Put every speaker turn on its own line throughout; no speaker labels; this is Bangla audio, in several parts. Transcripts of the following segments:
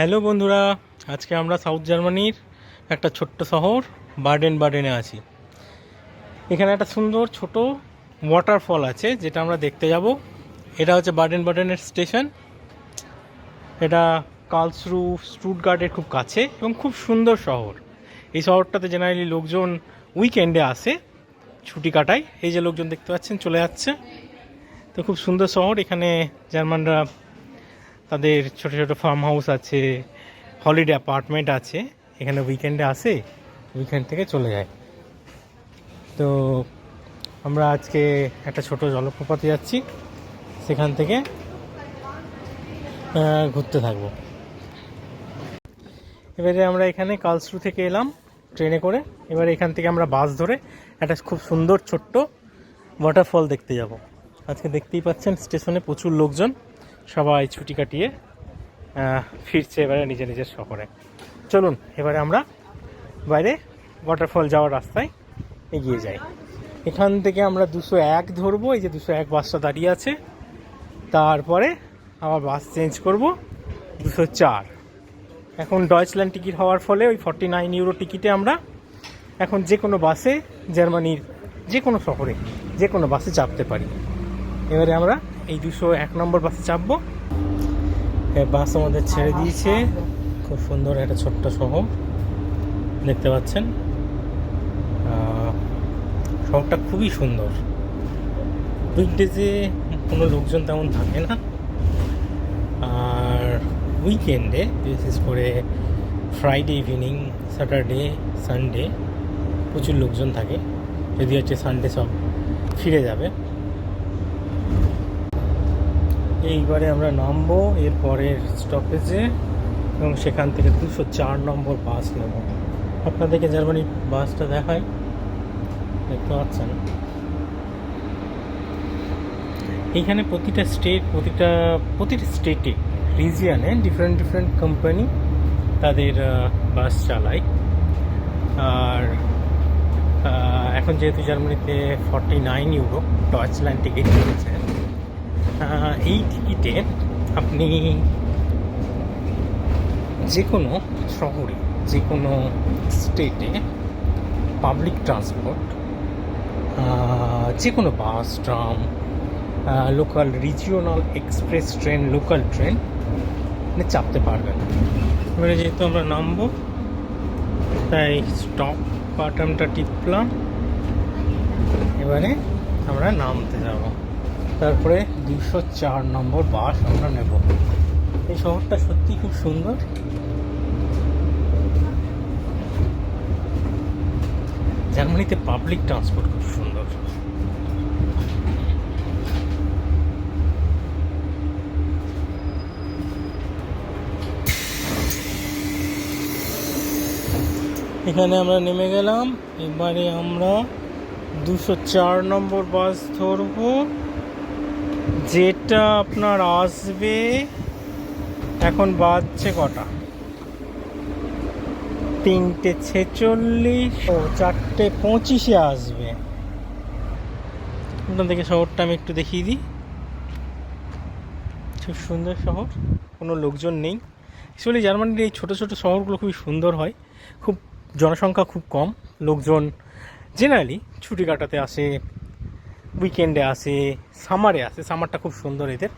হ্যালো বন্ধুরা, আজকে আমরা সাউথ জার্মানির একটা ছোট্ট শহর, বার্ডেন বার্ডেনে আছি। এখানে একটা সুন্দর ছোট ওয়াটারফল আছে, যেটা আমরা দেখতে যাব। এটা হচ্ছে বার্ডেন বার্ডেনের স্টেশন। এটা কালসরু স্টুটগার্ডের খুব কাছে এবং খুব সুন্দর শহর। এই শহরটাতে জেনারেলি লোকজন উইকেন্ডে আসে, ছুটি কাটায়। এই যে লোকজন দেখতে পাচ্ছেন, চলে যাচ্ছে। তো খুব সুন্দর শহর। এখানে জার্মানরা তাদের ছোট ছোট ফার্ম হাউস আছে হলিডে অ্যাপার্টমেন্ট আছে, এখানে উইকেন্ডে আসে উইকেন্ড থেকে চলে যায়। তো আমরা আজকে একটা ছোট জলপ্রপাতে যাচ্ছি, সেখান থেকে ঘুরতে থাকব। এবারে আমরা এখানে কালসরু থেকে এলাম, ট্রেনে করে। এবারে এখান থেকে আমরা বাস ধরে একটা খুব সুন্দর ছোট্ট ওয়াটারফল দেখতে যাব। আজকে দেখতেই পাচ্ছেন স্টেশনে প্রচুর লোকজন। সবাই ছুটি কাটিয়ে ফিরছে এবারে নিজের নিজের শহরে। চলুন, এবারে আমরা বাইরে ওয়াটারফল যাওয়ার রাস্তায় এগিয়ে যাই। এখান থেকে আমরা দুশো এক ধরবো, এই যে দুশো এক বাসটা দাঁড়িয়ে আছে। তারপরে আবার বাস চেঞ্জ করব, দুশো চার। এখন ডয়েচল্যান্ড টিকিট হওয়ার ফলে ওই ফর্টি নাইন ইউরো টিকিটে আমরা এখন যে কোনো বাসে জার্মানির যে কোনো শহরে, যে কোনো বাসে চাপতে পারি। এবারে আমরা এই দুশো এক নম্বর বাসে চাপবো। বাস আমাদের ছেড়ে দিয়েছে। খুব সুন্দর একটা ছোট্ট শহর। দেখতে পাচ্ছেন? শহরটা খুবই সুন্দর। উইকডেজে কোনো লোকজন তেমন থাকে না। আর উইকেন্ডে, বিশেষ করে ফ্রাইডে ইভিনিং, স্যাটারডে, সানডে প্রচুর লোকজন থাকে। যদি হচ্ছে সানডে সব ফিরে যাবে। এইবারে আমরা নামবো এর পরের স্টপেজে এবং সেখান থেকে দুশো চার নম্বর বাস নেব। আপনাদেরকে জার্মানি বাসটা দেখাই। দেখতে পাচ্ছেন? এইখানে প্রতিটা স্টেট প্রতিটা প্রতিটা স্টেটে রিজিয়ানে ডিফারেন্ট ডিফারেন্ট কোম্পানি তাদের বাস চালায়। আর এখন যেহেতু জার্মানিতে forty nine euro Deutschland ticket চলেছে আহ, এই টিকিটে আপনি যে কোনো শহরে যে কোনো স্টেটে পাবলিক ট্রান্সপোর্ট যে কোনো bus tram local regional express train local train চাপতে পারবেন এবারে যেহেতু আমরা নামবো, তাই স্টপ বাটনটা টিপলাম। এবারে আমরা নামতে যাব। তারপরে দুশো চার নম্বর বাস আমরা নেব। এই শহরটা সত্যি খুব সুন্দর। জার্মানিতে পাবলিক ট্রান্সপোর্ট খুব সুন্দর। এখানে আমরা নেমে গেলাম। এবারে আমরা দুশো চার নম্বর বাস ধরবো। যেটা আপনার আসবে, এখন বাজছে কটা? তিনটে ছেচল্লিশ, ও চারটে পঁচিশে আসবে। আপনাদেরকে শহরটা আমি একটু দেখিয়ে দিই। খুব সুন্দর শহর, কোনো লোকজন নেই। অ্যাকচুয়ালি জার্মানির এই ছোটো ছোটো শহরগুলো খুবই সুন্দর হয়। খুব, জনসংখ্যা খুব কম, লোকজন জেনারেলি ছুটি কাটাতে আসে। উইকেন্ডে আসে সামারে আসে সামারটা খুব সুন্দর এদের।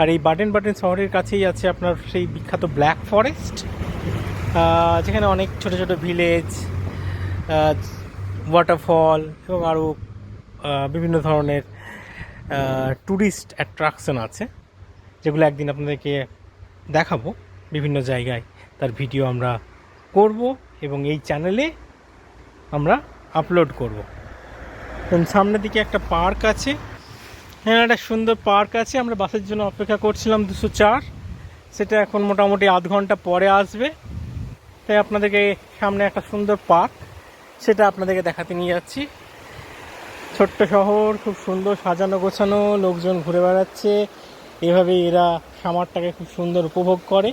আর এই বাটেন বাটেন শহরের কাছেই আছে আপনার সেই বিখ্যাত ব্ল্যাক ফরেস্ট যেখানে অনেক ছোট ছোট ভিলেজ ওয়াটারফল এবং আরও বিভিন্ন ধরনের ট্যুরিস্ট অ্যাট্রাকশন আছে, যেগুলো একদিন আপনাদেরকে দেখাবো। বিভিন্ন জায়গায় তার ভিডিও আমরা করব এবং এই চ্যানেলে আমরা আপলোড করব। সামনের দিকে একটা পার্ক আছে। হ্যাঁ একটা সুন্দর পার্ক আছে। আমরা বাসের জন্য অপেক্ষা করছিলাম দুশো চার। সেটা এখন মোটামুটি আধ ঘণ্টা পরে আসবে। তাই আপনাদেরকে সামনে একটা সুন্দর পার্ক, সেটা আপনাদেরকে দেখাতে নিয়ে যাচ্ছি। ছোট্ট শহর, খুব সুন্দর সাজানো গোছানো, লোকজন ঘুরে বেড়াচ্ছে। এভাবে এরা সামারটাকে খুব সুন্দর উপভোগ করে।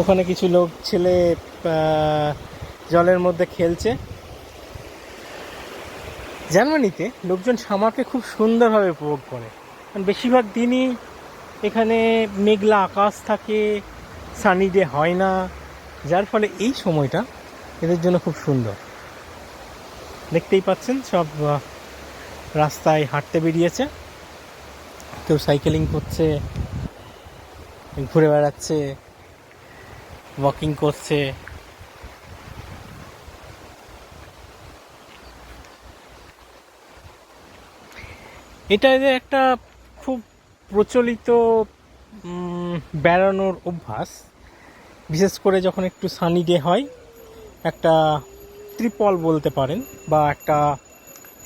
ওখানে কিছু লোক, ছেলে জলের মধ্যে খেলছে। জার্মানিতে লোকজন সামারকে খুব সুন্দরভাবে উপভোগ করে। কারণ বেশিরভাগ দিনই এখানে মেঘলা আকাশ থাকে সানি ডে হয় না, যার ফলে এই সময়টা এদের জন্য খুব সুন্দর। দেখতেই পাচ্ছেন সব রাস্তায় হাঁটতে বেরিয়েছে। কেউ সাইকেলিং করছে, ঘুরে বেড়াচ্ছে ওয়াকিং করছে। এটা এদের একটা খুব প্রচলিত বেড়ানোর অভ্যাস। বিশেষ করে যখন একটু সানি ডে হয়, একটা ত্রিপল বলতে পারেন বা একটা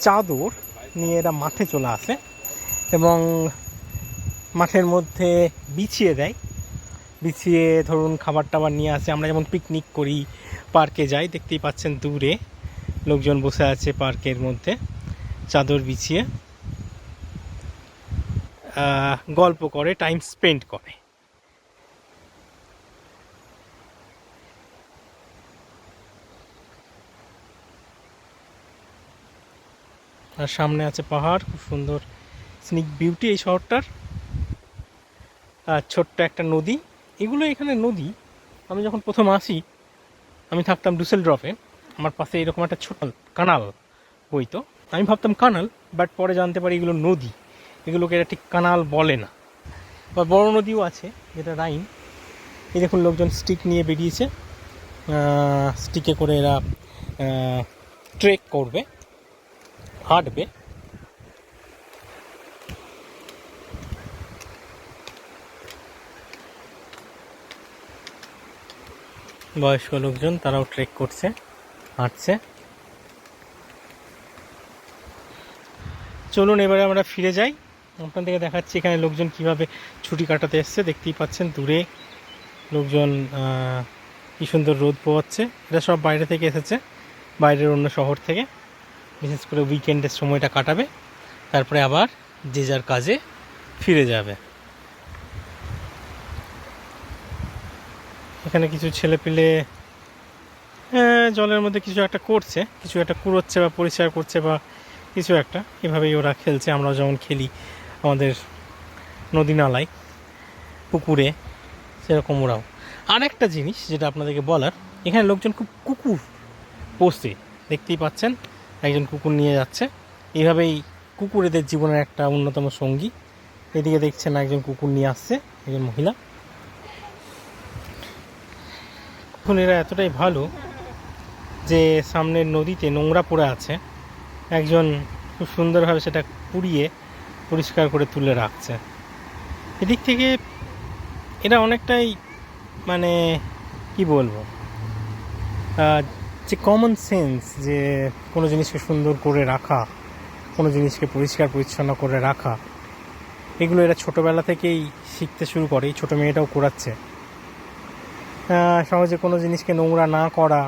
চাদর নিয়ে এরা মাঠে চলে আসে এবং মাঠের মধ্যে বিছিয়ে দেয়। বিছিয়ে ধরুন খাবার টাবার নিয়ে আসে। আমরা যেমন পিকনিক করি পার্কে যাই, দেখতেই পাচ্ছেন দূরে লোকজন বসে আছে পার্কের মধ্যে। চাদর বিছিয়ে গল্প করে টাইম স্পেন্ড করে। আর সামনে আছে পাহাড়, খুব সুন্দর স্নিক বিউটি এই শহরটার। আর ছোট্ট একটা নদী, এগুলো এখানে নদী। আমি যখন প্রথম আসি, আমি থাকতাম ডুসেল ড্রপে আমার পাশে এরকম একটা ছোট কানাল বইতো। আমি ভাবতাম কানাল বাট পরে জানতে পারি এগুলো নদী। এগুলোকে এরা ঠিক কানাল বলে না। বা বড় নদীও আছে, যেটা রাইন। এই দেখুন, লোকজন স্টিক নিয়ে বেরিয়েছে। স্টিকে করে এরা ট্রেক করবে, হাঁটবে। বয়স্ক লোকজন, তারাও ট্রেক করছে, হাঁটছে। চলুন, এবারে আমরা ফিরে যাই। ওখান থেকে দেখাচ্ছি এখানে লোকজন কীভাবে ছুটি কাটাতে এসছে। দেখতেই পাচ্ছেন দূরে লোকজন কি সুন্দর রোদ পোয়াচ্ছে এটা সব বাইরে থেকে এসেছে, বাইরের অন্য শহর থেকে। বিশেষ করে উইকেন্ডের সময়টা কাটাবে, তারপরে আবার যে যার কাজে ফিরে যাবে। এখানে কিছু ছেলেপিলে জলের মধ্যে কিছু একটা করছে, কিছু একটা কুড়োচ্ছে বা পরিষ্কার করছে বা কিছু একটা। এভাবেই ওরা খেলছে আমরা যেমন খেলি। আমাদের নদী নালায়, পুকুরে, সেরকম ওরাও। আর একটা জিনিস যেটা আপনাদেরকে বলার, এখানে লোকজন খুব কুকুর পোষে। দেখতেই পাচ্ছেন, একজন কুকুর নিয়ে যাচ্ছে। এইভাবেই কুকুর এদের জীবনের একটা অন্যতম সঙ্গী। এদিকে দেখছেন একজন কুকুর নিয়ে আসছে, একজন মহিলা। এখন এরা এতটাই ভালো যে সামনের নদীতে নোংরা পড়ে আছে। একজন খুব সুন্দরভাবে সেটা কুড়িয়ে পরিষ্কার করে তুলে রাখছে। এদিক থেকে এরা অনেকটাই মানে কি বলব? যে কমন সেন্স যে কোনো জিনিসকে সুন্দর করে রাখা, কোনো জিনিসকে পরিষ্কার পরিচ্ছন্ন করে রাখা, এগুলো এরা ছোটোবেলা থেকেই শিখতে শুরু করে, এই ছোটো মেয়েটাও করাচ্ছে। সহজে কোনো জিনিসকে নোংরা না করা,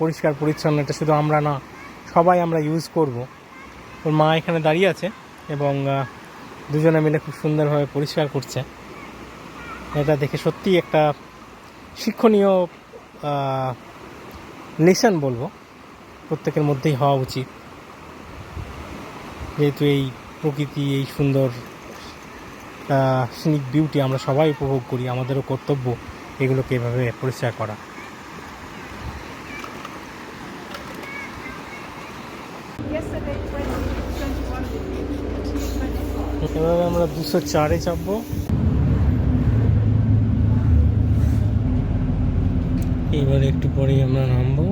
পরিষ্কার পরিচ্ছন্ন, এটা শুধু আমরা না, সবাই আমরা ইউজ করব। ওর মা এখানে দাঁড়িয়ে আছে। এবং দুজনে মিলে খুব সুন্দরভাবে পরিষ্কার করছে। এটা দেখে সত্যিই একটা শিক্ষণীয় লেসন বলব। প্রত্যেকের মধ্যেই হওয়া উচিত। যেহেতু এই প্রকৃতি, এই সুন্দর সিনিক বিউটি আমরা সবাই উপভোগ করি, আমাদেরও কর্তব্য এগুলোকে এভাবে পরিষ্কার করা। এভাবে আমরা দুশো চারে চাপবো। এবারে একটু পরেই আমরা নামবো।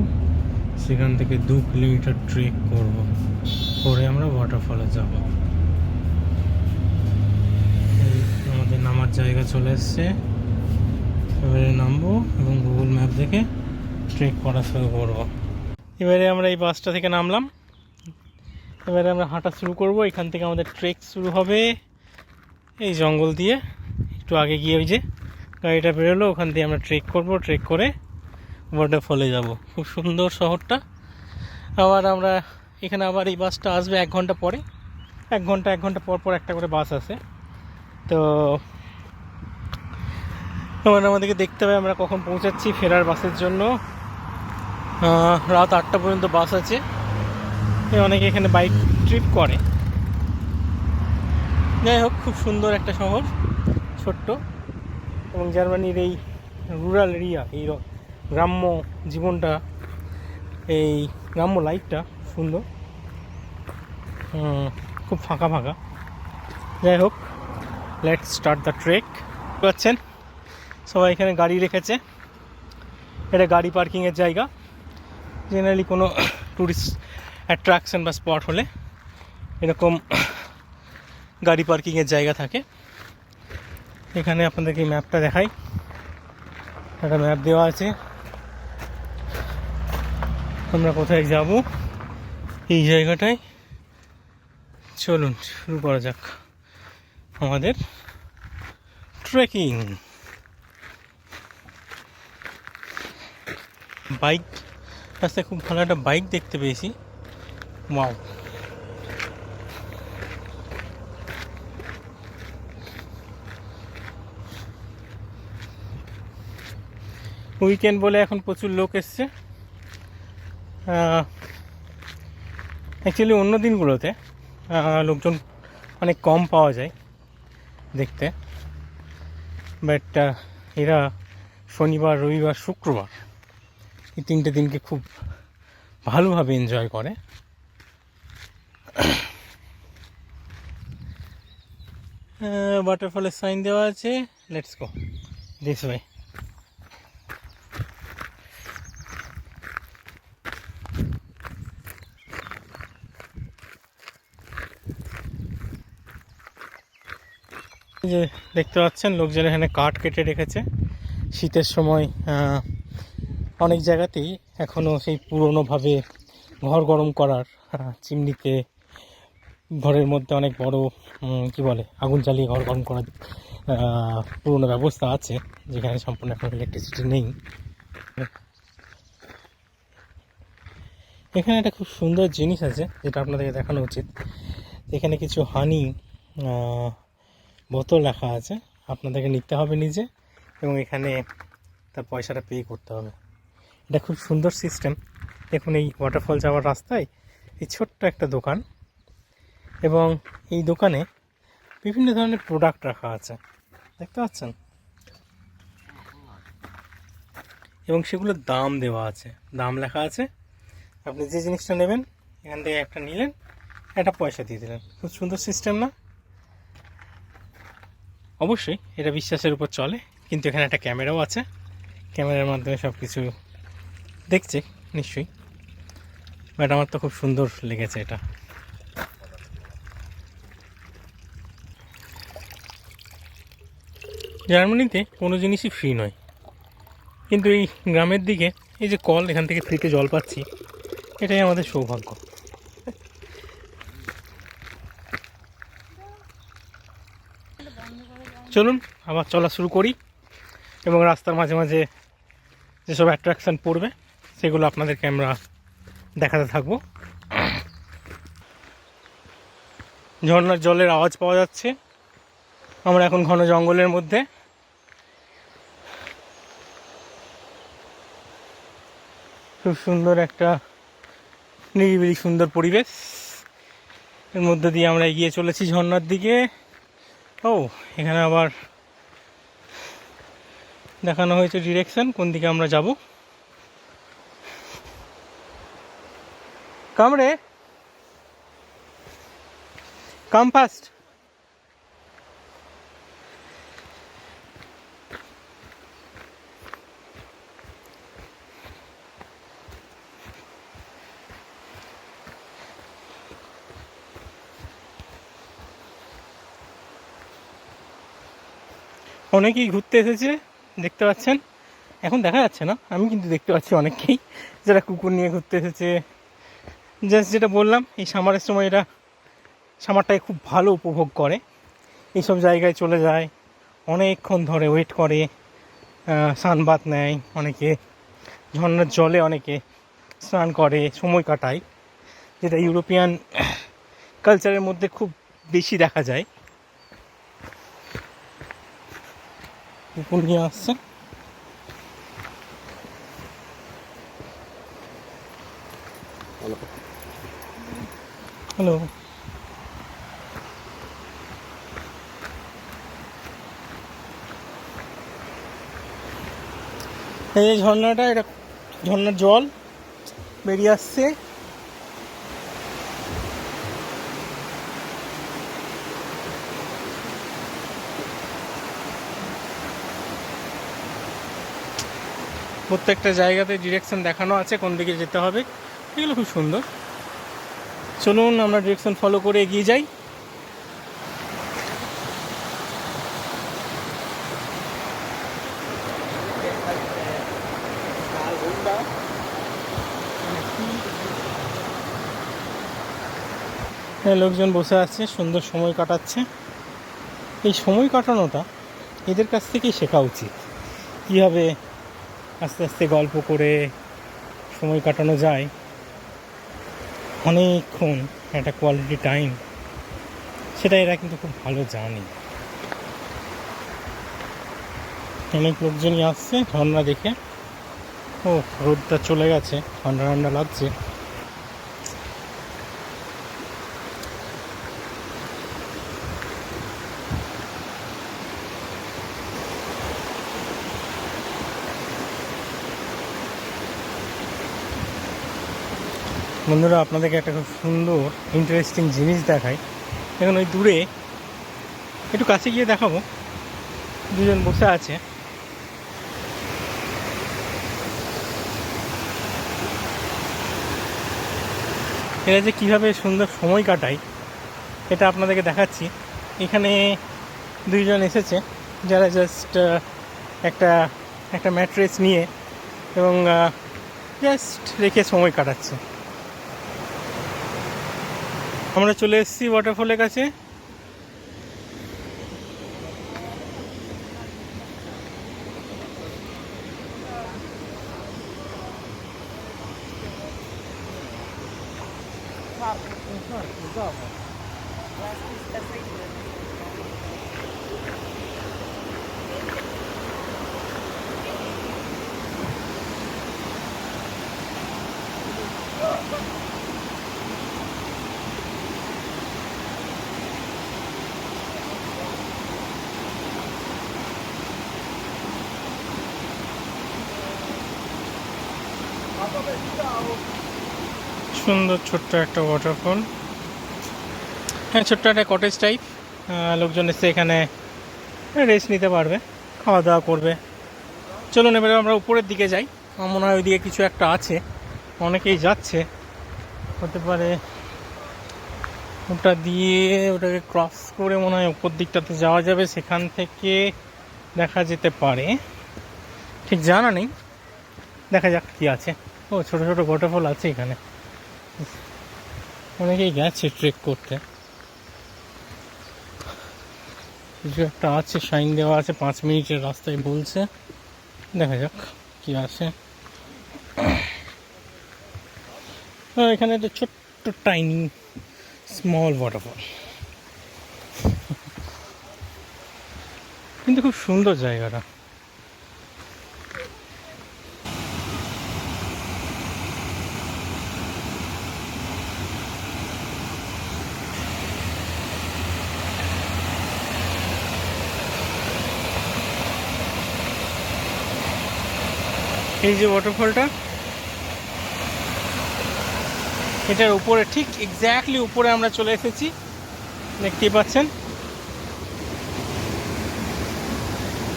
সেখান থেকে দু কিলোমিটার ট্রেক করব। করে আমরা ওয়াটারফলে যাব। আমাদের নামার জায়গা চলে এসছে। এবারে নামবো এবং গুগল ম্যাপ দেখে ট্রেক করা শুরু করব। এবারে আমরা এই বাসটা থেকে নামলাম। এবারে আমরা হাঁটা শুরু করব। এখান থেকে আমাদের ট্রেক শুরু হবে এই জঙ্গল দিয়ে। একটু আগে গিয়ে ওই যে গাড়িটা বেরোলো, ওখান দিয়ে আমরা ট্রেক করব। ট্রেক করে ওয়াটারফলে যাব। খুব সুন্দর শহরটা। আবার আমরা এখানে আবার এই বাসটা আসবে এক ঘণ্টা পরে। এক ঘণ্টা এক ঘণ্টা পর পর একটা করে বাস আসে। তো এবার আমাদেরকে দেখতে হবে আমরা কখন পৌঁছাচ্ছি ফেরার বাসের জন্য। রাত আটটা পর্যন্ত বাস আছে। অনেকে এখানে বাইক ট্রিপ করে। যাই হোক, খুব সুন্দর একটা শহর, ছোট্ট। এবং জার্মানির এই রুরাল এরিয়া এই গ্রাম্য জীবনটা, এই গ্রাম্য লাইফটা সুন্দর। খুব ফাঁকা ফাঁকা। যাই হোক লেট স্টার্ট দ্য ট্রেক পাচ্ছেন? সবাই এখানে গাড়ি রেখেছে। এটা গাড়ি পার্কিংয়ের জায়গা। জেনারেলি কোনো ট্যুরিস্ট অ্যাট্রাকশন বা স্পট হলে এরকম গাড়ি পার্কিংয়ের জায়গা থাকে। এখানে আপনাদেরকে ম্যাপটা দেখাই। একটা ম্যাপ দেওয়া আছে। আমরা কোথায় যাব? এই জায়গাটায়। চলুন, শুরু করা যাক আমাদের ট্রেকিং। বাইক, রাস্তায় খুব ভালো একটা বাইক দেখতে পেয়েছি। ওয়াও উইকেন্ড বলে এখন প্রচুর লোক এসছে। অ্যাকচুয়ালি অন্য দিনগুলোতে লোকজন অনেক কম পাওয়া যায় দেখতে। বাট এরা শনিবার, রবিবার, শুক্রবার এই তিনটে দিনকে খুব ভালোভাবে এনজয় করে। ওয়াটারফলের সাইন দেওয়া আছে। লেটস গো দিস ওয়ে যে দেখতে পাচ্ছেন, লোকজন এখানে কাঠ কেটে রেখেছে। শীতের সময় অনেক জায়গাতেই এখনও সেই পুরনোভাবে ঘর গরম করার চিমনিতে ঘরের মধ্যে অনেক বড় কি বলে, আগুন জ্বালিয়ে ঘর গরম করার পুরনো ব্যবস্থা আছে, যেখানে সম্পূর্ণ এখন ইলেকট্রিসিটি নেই। এখানে একটা খুব সুন্দর জিনিস আছে, যেটা আপনাদেরকে দেখানো উচিত। এখানে কিছু হানি বোতল রাখা আছে, আপনাদেরকে নিতে হবে নিজে, এবং এখানে তার পয়সাটা পে করতে হবে। এটা খুব সুন্দর সিস্টেম দেখুন এই ওয়াটারফল যাওয়ার রাস্তায় এই ছোট্ট একটা দোকান এবং এই দোকানে বিভিন্ন ধরনের প্রোডাক্ট রাখা আছে। দেখতে পাচ্ছেন? এবং সেগুলোর দাম দেওয়া আছে। দাম লেখা আছে, আপনি যে জিনিসটা নেবেন, এখান থেকে একটা নিলেন, একটা পয়সা দিয়ে দিলেন। খুব সুন্দর সিস্টেম না? অবশ্যই এটা বিশ্বাসের উপর চলে, কিন্তু এখানে একটা ক্যামেরাও আছে। ক্যামেরার মাধ্যমে সব কিছু দেখছে, নিশ্চয়ই। বাট আমার তো খুব সুন্দর লেগেছে এটা। জার্মানিতে কোনো জিনিসই ফ্রি নয়। কিন্তু এই গ্রামের দিকে এই যে কল, এখান থেকে ফ্রিতে জল পাচ্ছি, এটাই আমাদের সৌভাগ্য। চলুন, আবার চলা শুরু করি এবং রাস্তার মাঝে মাঝে যেসব অ্যাট্রাকশান পড়বে, সেগুলো আপনাদেরকে আমরা দেখাতে থাকব। ঝর্নার জলের আওয়াজ পাওয়া যাচ্ছে। আমরা এখন ঘন জঙ্গলের মধ্যে। খুব সুন্দর একটা নিরিবিলি সুন্দর পরিবেশ। এর মধ্যে দিয়ে আমরা এগিয়ে চলেছি ঝর্ণার দিকে। ও, এখানে আবার দেখানো হয়েছে ডিরেকশন কোন দিকে আমরা যাব। কামড়ে কাম ফাস্ট অনেকেই ঘুরতে এসেছে, দেখতে পাচ্ছেন। এখন দেখা যাচ্ছে না, আমি কিন্তু দেখতে পাচ্ছি অনেককেই। যারা কুকুর নিয়ে ঘুরতে এসেছে জাস্ট যেটা বললাম, এই সামারের সময় এরা সামারটাকে খুব ভালো উপভোগ করে। এইসব জায়গায় চলে যায়, অনেকক্ষণ ধরে ওয়েট করে স্নানবাত নেয় অনেকে, ঝর্ণার জলে অনেকে স্নান করে, সময় কাটায়। যেটা ইউরোপিয়ান কালচারের মধ্যে খুব বেশি দেখা যায়। উপর নিয়ে আসছে। হ্যালো এই যে ঝর্ণাটা এটা ঝর্ণার জল বেরিয়ে আসছে। প্রত্যেকটা জায়গাতে ডিরেকশন দেখানো আছে, কোন দিকে যেতে হবে। এগুলো খুব সুন্দর। চলুন, আমরা ডিরেকশন ফলো করে এগিয়ে যাই। হ্যাঁ লোকজন বসে আছে, সুন্দর সময় কাটাচ্ছে। এই সময় কাটানোটা এদের কাছ থেকেই শেখা উচিত। কীভাবে আস্তে আস্তে গল্প করে সময় কাটানো যায়। অনেকক্ষণ একটা কোয়ালিটি টাইম সেটা এরা কিন্তু খুব ভালো জানে। অনেক লোকজনই আসছে, ঝর্ণা দেখে। ও রোদটা চলে গেছে ঠান্ডা ঠান্ডা লাগছে। বন্ধুরা, আপনাদেরকে একটা খুব সুন্দর ইন্টারেস্টিং জিনিস দেখাই। এখন ওই দূরে, একটু কাছে গিয়ে দেখাবো। দুজন বসে আছে। এরা যে কীভাবে সুন্দর সময় কাটায়, এটা আপনাদেরকে দেখাচ্ছি। এখানে দুইজন এসেছে, যারা জাস্ট একটা একটা ম্যাট্রেস নিয়ে এবং জাস্ট রেখে সময় কাটাচ্ছে। আমরা চলে এসেছি ওয়াটারফলের কাছে। সুন্দর ছোট্ট একটা ওয়াটারফল হ্যাঁ ছোট্ট একটা কটেজ টাইপ লোকজন এসে এখানে রেস্ট নিতে পারবে খাওয়া দাওয়া করবে। চলুন, এবারে আমরা উপরের দিকে যাই। মনে হয় ওইদিকে কিছু একটা আছে। অনেকেই যাচ্ছে। হতে পারে ওটা দিয়ে ওটাকে ক্রস করে মনে হয় উপর দিকটাতে যাওয়া যাবে। সেখান থেকে দেখা যেতে পারে। ঠিক জানা নেই। দেখা যাক কি আছে। ও, ছোটো ছোটো ওয়াটারফল আছে এখানে। অনেকেই গেছে ট্রেক করতে। কিছু একটা আছে সাইন দেওয়া আছে, পাঁচ মিনিটের রাস্তায় বলছে। দেখা যাক কি আছে। এখানে একটা ছোট্ট টাইনি স্মল ওয়াটারফল কিন্তু খুব সুন্দর জায়গাটা। এই যে ওয়াটারফলটা এটার উপরে ঠিক এক্স্যাক্টলি উপরে আমরা চলে এসেছি। দেখতেই পাচ্ছেন?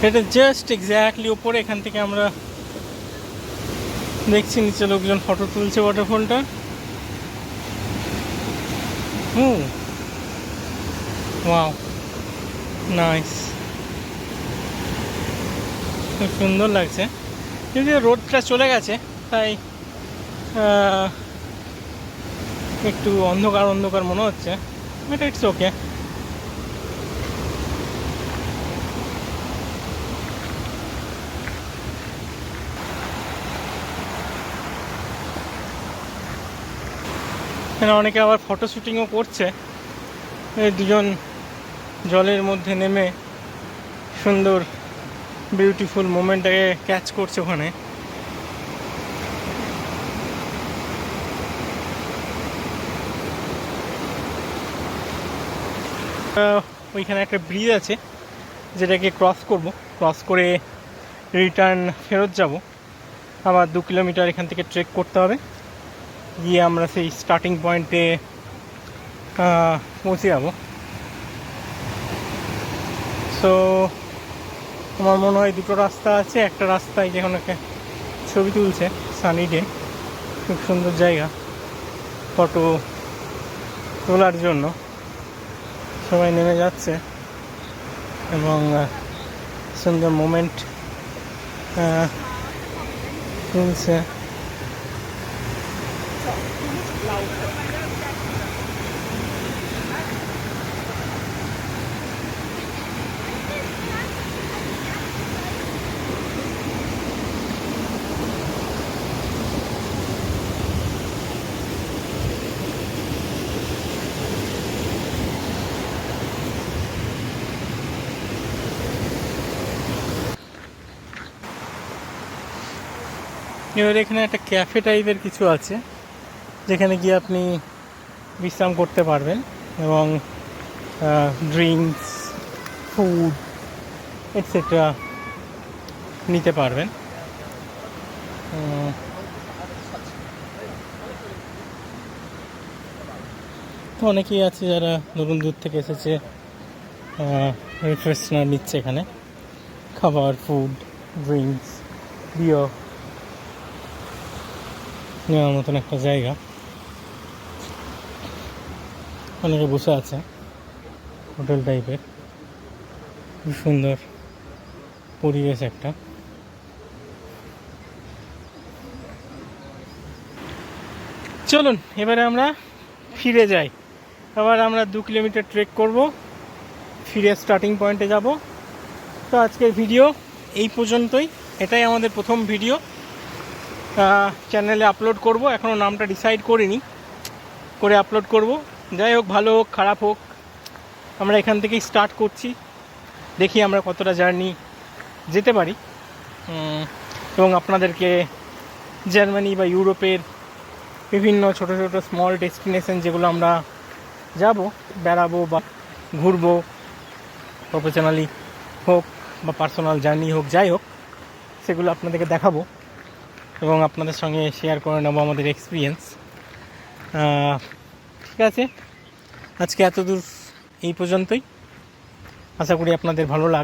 এটা জাস্ট এক্স্যাক্টলি উপরে, এখান থেকে আমরা দেখছি নিচে লোকজন ফটো তুলছে ওয়াটারফলটা হুম। ওয়াও নাইস খুব সুন্দর লাগছে। কিন্তু রোডটা চলে গেছে, তাই একটু অন্ধকার অন্ধকার মনে হচ্ছে বাট ইটস ওকে এখানে অনেকে আবার ফটো শুটিংও করছে। দুজন জলের মধ্যে নেমে সুন্দর বিউটিফুল মোমেন্টটাকে ক্যাচ করছে ওখানে। ওইখানে একটা ব্রিজ আছে, যেটাকে ক্রস করব। ক্রস করে রিটার্ন ফেরত যাব। আবার দু কিলোমিটার এখান থেকে ট্রেক করতে হবে। গিয়ে আমরা সেই স্টার্টিং পয়েন্টে পৌঁছে যাব। সো আমার মনে হয় দুটো রাস্তা আছে? একটা রাস্তায় যেখানে ছবি তুলছে সানি ডে খুব সুন্দর জায়গা। ফটো তোলার জন্য। সবাই নেমে যাচ্ছে। এবং সুন্দর মোমেন্ট তুলছে। এবার এখানে একটা ক্যাফে টাইপের কিছু আছে, যেখানে গিয়ে আপনি বিশ্রাম করতে পারবেন এবং ড্রিঙ্কস ফুড এটসেট্রা নিতে পারবেন। তো অনেকেই আছে যারা ধরুন দূর থেকে এসেছে রিফ্রেশনার নিচ্ছে এখানে। খাবার ফুড ড্রিঙ্কস বিয়ার নেওয়ার মতন একটা জায়গা। অনেকে বসে আছে হোটেল টাইপের খুব সুন্দর পরিবেশ একটা। চলুন, এবারে আমরা ফিরে যাই। আবার আমরা দু কিলোমিটার ট্রেক করব। ফিরে স্টার্টিং পয়েন্টে যাব। তো আজকের ভিডিও এই পর্যন্তই। এটাই আমাদের প্রথম ভিডিও চ্যানেলে আপলোড করব। এখনও নামটা ডিসাইড করিনি। করে আপলোড করব। যাই হোক, ভালো হোক, খারাপ হোক, আমরা এখান থেকেই স্টার্ট করছি। দেখি আমরা কতটা জার্নি যেতে পারি। এবং আপনাদেরকে জার্মানি বা ইউরোপের বিভিন্ন ছোট ছোট স্মল ডেস্টিনেশন যেগুলো আমরা যাব, বেড়াবো বা ঘুরবো প্রফেশনালি হোক বা পার্সোনাল জার্নি হোক, যাই হোক, সেগুলো আপনাদেরকে দেখাবো। এবং আপনাদের সঙ্গে শেয়ার করে নেব আমাদের এক্সপিরিয়েন্স ঠিক আছে? আজকে এত দূর এই পর্যন্তই। আশা করি আপনাদের ভালো লাগবে।